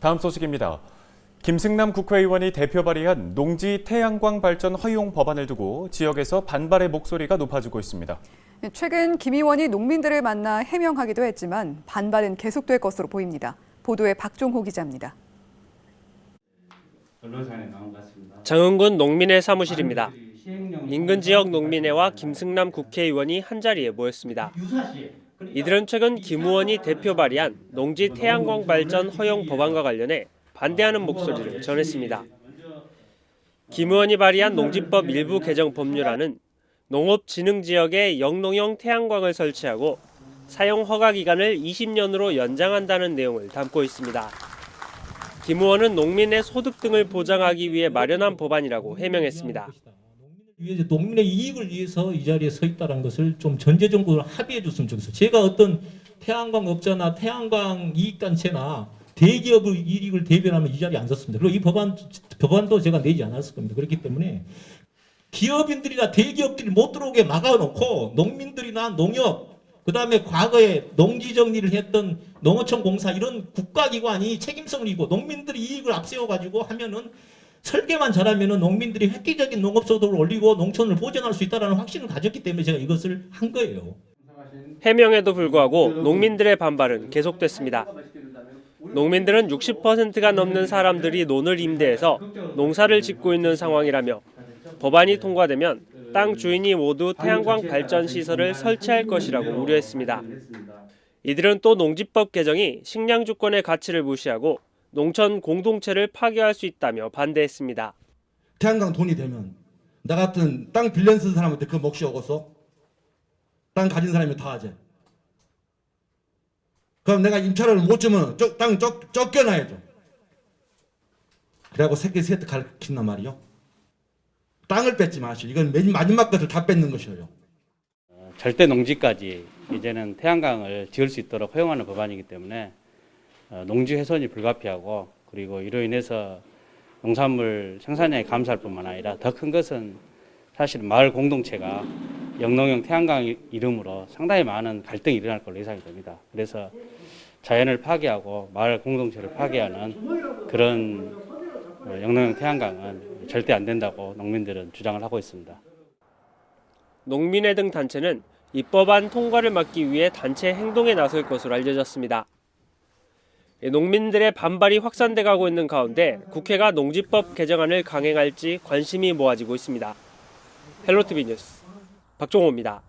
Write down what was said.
다음 소식입니다. 김승남 국회의원이 대표 발의한 농지 태양광 발전 허용 법안을 두고 지역에서 반발의 목소리가 높아지고 있습니다. 최근 김 의원이 농민들을 만나 해명하기도 했지만 반발은 계속될 것으로 보입니다. 보도에 박종호 기자입니다. 정은군 농민회 사무실입니다. 인근 지역 농민회와 김승남 국회의원이 한자리에 모였습니다. 이들은 최근 김 의원이 대표 발의한 농지 태양광 발전 허용 법안과 관련해 반대하는 목소리를 전했습니다. 김 의원이 발의한 농지법 일부 개정 법률안은 농업진흥지역에 영농형 태양광을 설치하고 사용 허가 기간을 20년으로 연장한다는 내용을 담고 있습니다. 김 의원은 농민의 소득 등을 보장하기 위해 마련한 법안이라고 해명했습니다. 위해서 농민의 이익을 위해서 이 자리에 서 있다는 것을 좀 전제적으로 합의해 줬으면 좋겠어요. 제가 어떤 태양광 업자나 태양광 이익단체나 대기업의 이익을 대변하면 이 자리에 안 섰습니다. 그리고 이 법안, 법안도 제가 내지 않았을 겁니다. 그렇기 때문에 기업인들이나 대기업들이 못 들어오게 막아놓고 농민들이나 농협, 그 다음에 과거에 농지 정리를 했던 농어촌 공사 이런 국가기관이 책임성을 지고 농민들이 이익을 앞세워가지고 하면은 설계만 잘하면은 농민들이 획기적인 농업 소득을 올리고 농촌을 보존할 수 있다는 확신을 가졌기 때문에 제가 이것을 한 거예요. 해명에도 불구하고 농민들의 반발은 계속됐습니다. 농민들은 60%가 넘는 사람들이 논을 임대해서 농사를 짓고 있는 상황이라며 법안이 통과되면 땅 주인이 모두 태양광 발전 시설을 설치할 것이라고 우려했습니다. 이들은 또 농지법 개정이 식량 주권의 가치를 무시하고 농촌 공동체를 파괴할 수 있다며 반대했습니다. 태양광 돈이 되면 나 같은 땅 빌려 쓴 사람한테 그 몫이 오겠어? 땅 가진 사람이 다 하지. 그럼 내가 임차를 못 주면 쪽- 땅 쫓, 쫓겨나야죠. 그래갖고 새끼 셋 가르친단 말이요. 땅을 뺏지 마시오. 이건 맨 마지막 것을 다 뺏는 것이에요. 절대 농지까지 이제는 태양광을 지을 수 있도록 허용하는 법안이기 때문에 어, 농지 훼손이 불가피하고 그리고 이로 인해서 농산물 생산량이 감소할 뿐만 아니라 더 큰 것은 사실 마을 공동체가 영농형 태양광 이름으로 상당히 많은 갈등이 일어날 걸로 예상이 됩니다. 그래서 자연을 파괴하고 마을 공동체를 파괴하는 그런 어, 영농형 태양광은 절대 안 된다고 농민들은 주장을 하고 있습니다. 농민회 등 단체는 이 법안 통과를 막기 위해 단체 행동에 나설 것으로 알려졌습니다. 이 농민들의 반발이 확산돼 가고 있는 가운데 국회가 농지법 개정안을 강행할지 관심이 모아지고 있습니다. 헬로티비 뉴스 박종호입니다.